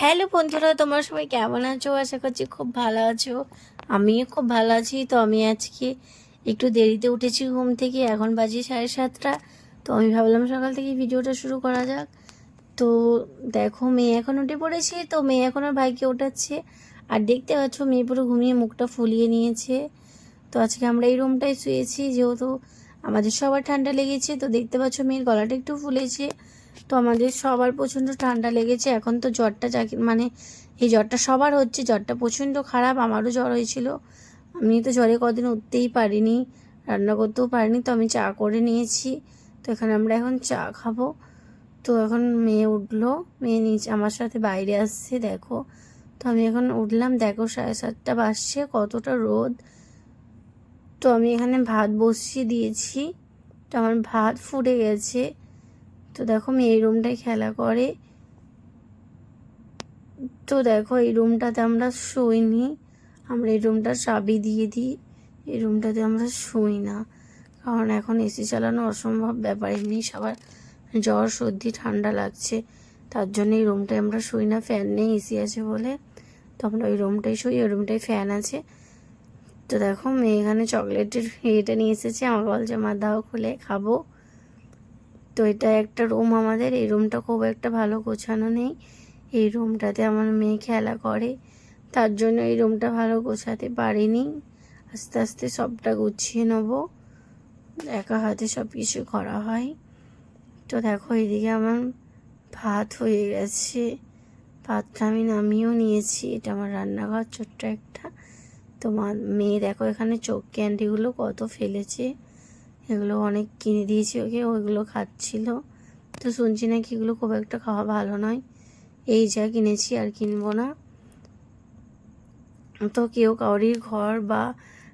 Hello বন্ধুরা, তোমরা সবাই কেমন আছো? আশা করছি খুব ভালো আছো। আমিও খুব ভালো আছি। তো আমি আজকে একটু দেরিতে উঠেছি ঘুম থেকে, এখন বাজে সাড়ে সাতটা। তো আমি ভাবলাম সকাল থেকে ভিডিওটা শুরু করা যাক। তো দেখো, মেয়ে এখন উঠে পড়েছে, তো মেয়ে এখন আর ভাইকে ওঠাচ্ছে। আর দেখতে পাচ্ছ, মেয়ে পুরো ঘুমিয়ে মুখটা ফুলিয়ে নিয়েছে। তো আজকে আমরা এই রুমটায় শুয়েছি, যেহেতু আমাদের সবার ঠান্ডা লেগেছে, তো দেখতে পাচ্ছ মেয়ের গলাটা একটু ফুলেছে। তো আমাদের সবার প্রচণ্ড ঠান্ডা লেগেছে, এখন তো জ্বরটা যাকে মানে এই জ্বরটা সবার হচ্ছে, জ্বরটা প্রচণ্ড খারাপ, আমারও জ্বর হয়েছিল। আমি তো জ্বরে কদিন উঠতেই পারিনি, রান্না করতেও পারিনি, তো আমি চা করে নিয়েছি। তো এখানে আমরা এখন চা খাব। তো এখন মেয়ে উঠল, মেয়ে নিচে আমার সাথে বাইরে আসছে, দেখো। তো আমি এখন উঠলাম, দেখো সাড়ে সাতটা বাজছে, কতটা রোদ। তো আমি এখানে ভাত বসিয়ে দিয়েছি। তো আমার ভাত ফুটে গেছে। তো দেখো মেয়ে এই রুমটায় খেলা করে, তো দেখো এই রুমটাতে আমরা শুই শুইনি। আমরা এই রুমটা চাবি দিয়ে দিই, এই রুমটাতে আমরা শুই না। কারণ এখন এসি চালানো অসম্ভব ব্যাপার, এমনি সবার জ্বর, সর্দি, ঠান্ডা লাগছে। তার জন্য এই রুমটায় আমরা শুই না ফ্যান নেই এসি আছে বলে। তো আমরা ওই রুমটাই শুই, ওই রুমটায় ফ্যান আছে। তো দেখো মেয়ে এখানে চকলেটের ইয়েটা নিয়ে এসেছে, আমাকে বলছে, মা দাও, খুলে খাব। তো এটা একটা রুম আমাদের, এই রুমটা খুব একটা ভালো গোছানো নেই। এই রুমটাতে আমার মেয়ে খেলা করে, তার জন্য এই রুমটা ভালো গোছাতে পারিনি। আস্তে আস্তে সবটা গুছিয়ে নেব। একা হাতে সব কিছু করা হয়। তো দেখো, এদিকে আমার ভাত হয়ে গেছে। ভাতটা আমি নামিয়েও নিয়েছি। এটা আমার রান্নাঘর, ছোট্ট একটা। তো মা, মেয়ে দেখো এখানে চোখ ক্যান্ডিগুলো কত ফেলেছে। এগুলো অনেক কিনে দিয়েছি ওকে ওইগুলো খাচ্ছিল। তো শুনছি নাকি এগুলো খুব একটা খাওয়া ভালো নয়। এই যা কিনেছি আর কিনবো না। তো কেউ কাউরির ঘর বা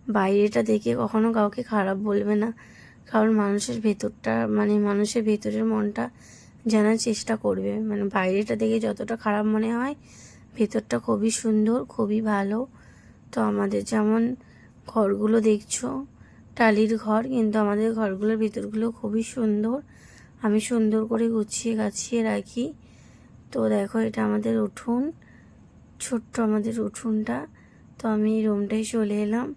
বাইরেটা দেখে কখনো কাউকে খারাপ বলবে না। কারণ মানুষের ভেতরটা মানে মানুষের ভেতরের মনটা জানার চেষ্টা করবে। মানে বাইরেটা দেখে যতটা খারাপ মনে হয়, ভেতরটা খুবই সুন্দর, খুবই ভালো। তো আমাদের যেমন ঘরগুলো দেখছ টালির ঘর, কিন্তু আমাদের ঘরগুলোর ভিতরগুলো খুবই সুন্দর। আমি সুন্দর করে গুছিয়ে গাছিয়ে রাখি। তো দেখো, এটা আমাদের উঠোন, ছোট্ট আমাদের উঠোনটা। তো আমি রুমটাই চলে এলাম।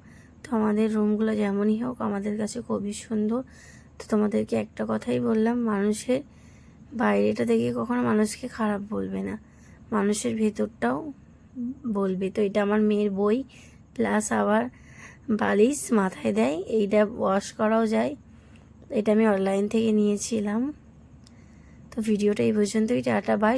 তো আমাদের রুমগুলো যেমনই হোক আমাদের কাছে খুবই সুন্দর। তো তোমাদেরকে একটা কথাই বললাম, মানুষের বাইরেটা দেখে কখনো মানুষকে খারাপ বলবে না। মানুষের ভেতরটাও বলবে। তো এটা আমার মেয়ের বই প্লাস আবার বালিশ মাথায় দেয়, এইটা ওয়াশ করাও যায়। এটা আমি অনলাইন থেকে নিয়েছিলাম। তো ভিডিওটা এই পর্যন্তই, টাটা বাই